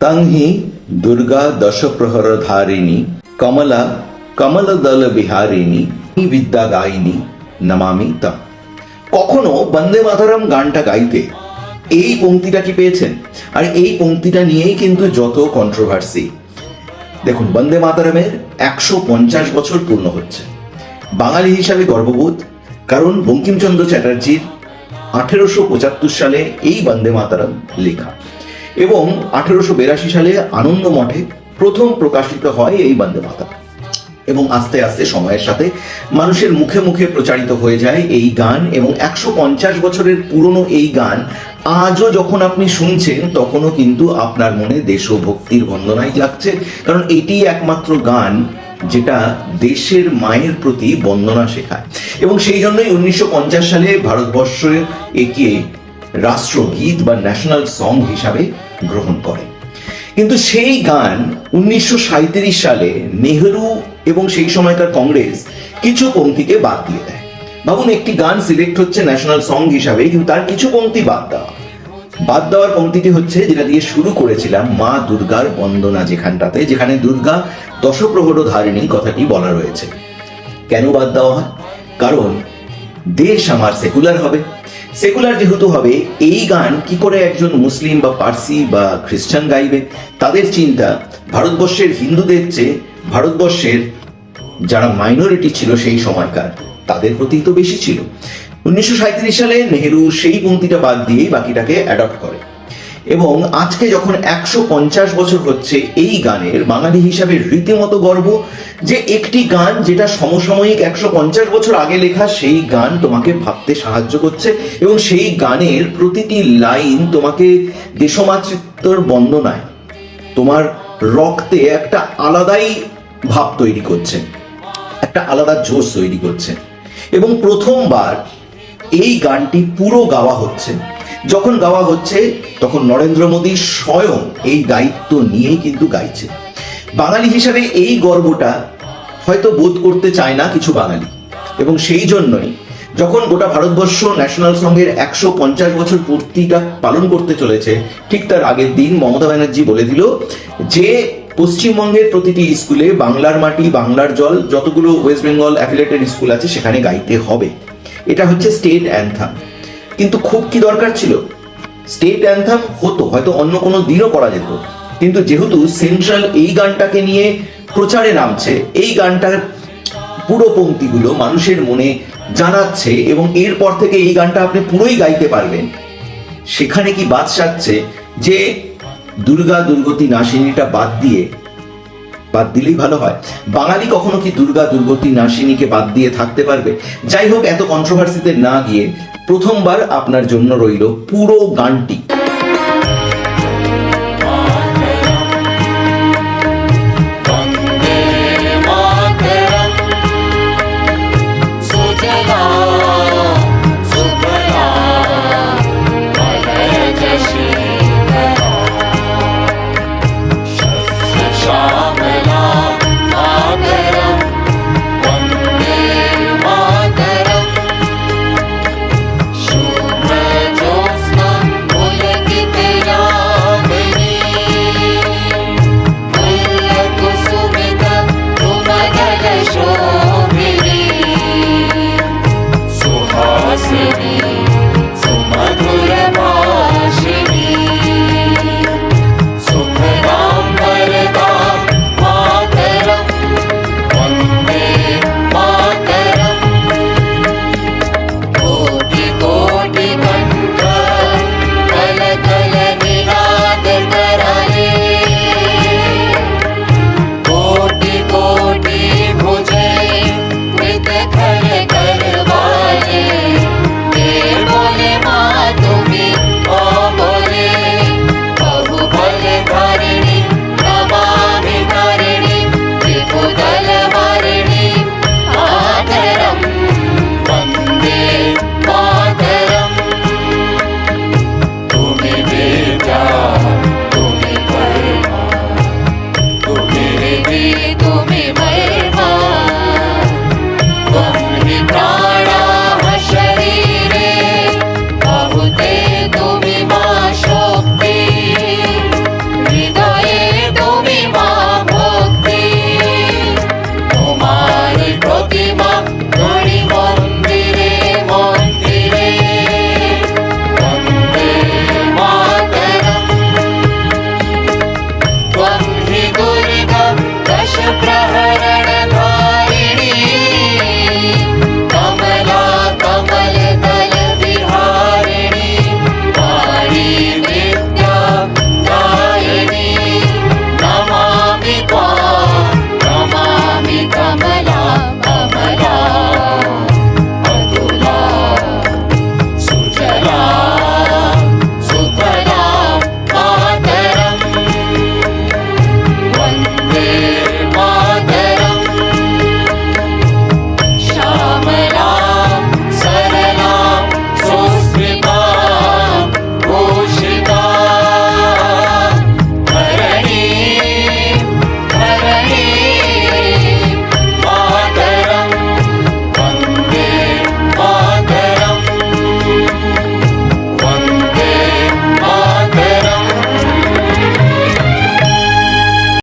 তং হি দুর্গা দশপ্রহর ধারিণী কমলা কমলদল বিহারিণী বিদ্যা গায়িনী নমামি তম কখনো বন্দে মাতারাম গানটা গাইতে এই পংক্তিটা কি পেয়েছেন? আর এই পংক্তিটা নিয়েই কিন্তু যত কন্ট্রোভার্সি দেখুন, বন্দে মাতারামের একশো পঞ্চাশ বছর পূর্ণ হচ্ছে। বাঙালি হিসাবে গর্ববোধ, কারণ বঙ্কিমচন্দ্র চ্যাটার্জির আঠেরোশো পঁচাত্তর সালে এই বন্দে মাতারাম লেখা। এবং আঠেরোশো বিরাশি সালে আনন্দ মঠে প্রথম প্রকাশিত হয় এই বন্দে মাতারাম। এবং আস্তে আস্তে সময়ের সাথে মানুষের মুখে মুখে প্রচারিত হয়ে যায় এই গান এবং একশো পঞ্চাশ বছরের পুরনো এই গান আজও যখন আপনি শুনছেন, তখনও কিন্তু আপনার মনে দেশভক্তির বন্দনাই লাগছে কারণ এটি একমাত্র গান যেটা দেশের মায়ের প্রতি বন্দনা শেখায়। এবং সেই জন্যই উনিশশো পঞ্চাশ সালে ভারতবর্ষ একে রাষ্ট্রগীত বা ন্যাশনাল সং হিসাবে গ্রহণ করে। কিন্তু সেই গান উনিশশো সাঁইত্রিশ সালে নেহরু এবং সেই সময়কার কংগ্রেস কিছু পংক্তিকে বাদ দিয়ে দেয়। ভাবুন, একটি গান সিলেক্ট হচ্ছে ন্যাশনাল সং হিসাবে, কিন্তু তার কিছু পঙ্ক্তি বাদ দেওয়া। বাদ দেওয়ার পংক্তিটি হচ্ছে যেটা দিয়ে শুরু করেছিলাম মা দুর্গার বন্দনা যেখানটাতে, যেখানে দুর্গা দশপ্রহর ধারিণী কথাটি বলা রয়েছে। কেন বাদ দেওয়া হয়? কারণ দেশ আমার সেকুলার হবে। সেকুলার যেহেতু হবে, এই গান কি করে একজন মুসলিম বা পার্সি বা খ্রিস্টান গাইবে? তাদের চিন্তা ভারতবর্ষের হিন্দুদের চেয়ে ভারতবর্ষের যারা মাইনরিটি ছিল সেই সময়কার, তাদের প্রতি তো বেশি ছিল। উনিশশো সাঁইত্রিশ সালে নেহেরু সেই পঙ্ক্তিটা বাদ দিয়েই বাকিটাকে অ্যাডপ্ট করে। এবং আজকে যখন একশো পঞ্চাশ বছর হচ্ছে, এই গানের বাঙালি হিসাবে রীতিমতো গর্ব যে একটি গান যেটা সমসাময়িক একশো পঞ্চাশ বছর আগে লেখা, সেই গান তোমাকে ভাবতে সাহায্য করছে এবং সেই গানের প্রতিটি লাইন তোমাকে দেশমাতৃত্বর বন্দনায়, তোমার রক্তে একটা আলাদাই ভাব তৈরি করছে, একটা আলাদা জোশ তৈরি করছে। এবং প্রথমবার এই গানটি পুরো গাওয়া হচ্ছে। যখন গাওয়া হচ্ছে, তখন নরেন্দ্র মোদী স্বয়ং এই দায়িত্ব নিয়েই কিন্তু গাইছে বাঙালি হিসাবে এই গর্বটা হয়তো বোধ করতে চায় না কিছু বাঙালি। এবং সেই জন্যই যখন গোটা ভারতবর্ষ ন্যাশনাল সংঘের একশো পঞ্চাশ বছর পূর্তিটা পালন করতে চলেছে, ঠিক তার আগের দিন মমতা ব্যানার্জি বলে দিল যে, পশ্চিমবঙ্গের প্রতিটি স্কুলে বাংলার মাটি, বাংলার জল, যতগুলো ওয়েস্ট বেঙ্গল অ্যাফিলেটেড স্কুল আছে সেখানে গাইতে হবে। এটা হচ্ছে স্টেট অ্যান্থাম কিন্তু খুব কি দরকার ছিল? স্টেট অ্যান্থাম হতো, হয়তো অন্য কোনো দিনও করা যেত। কিন্তু যেহেতু সেন্ট্রাল এই গানটাকে নিয়ে প্রচারে নামছে, এই গানটার পুরো পংক্তিগুলো মানুষের মনে জানাচ্ছে এবং এরপর থেকে এই গানটা আপনি পুরোই গাইতে পারবেন। সেখানে কি বাদ সাজছে যে দুর্গা দুর্গতি নাসিনীটা বাদ দিয়ে, বাদ দিলেই ভালো হয়। বাঙালি কখনো কি দুর্গা দুর্গতি নাসিনীকে বাদ দিয়ে থাকতে পারবে? যাই হোক, এত কন্ট্রোভার্সিতে না গিয়ে প্রথমবার আপনার জন্য রইল পুরো গানটি।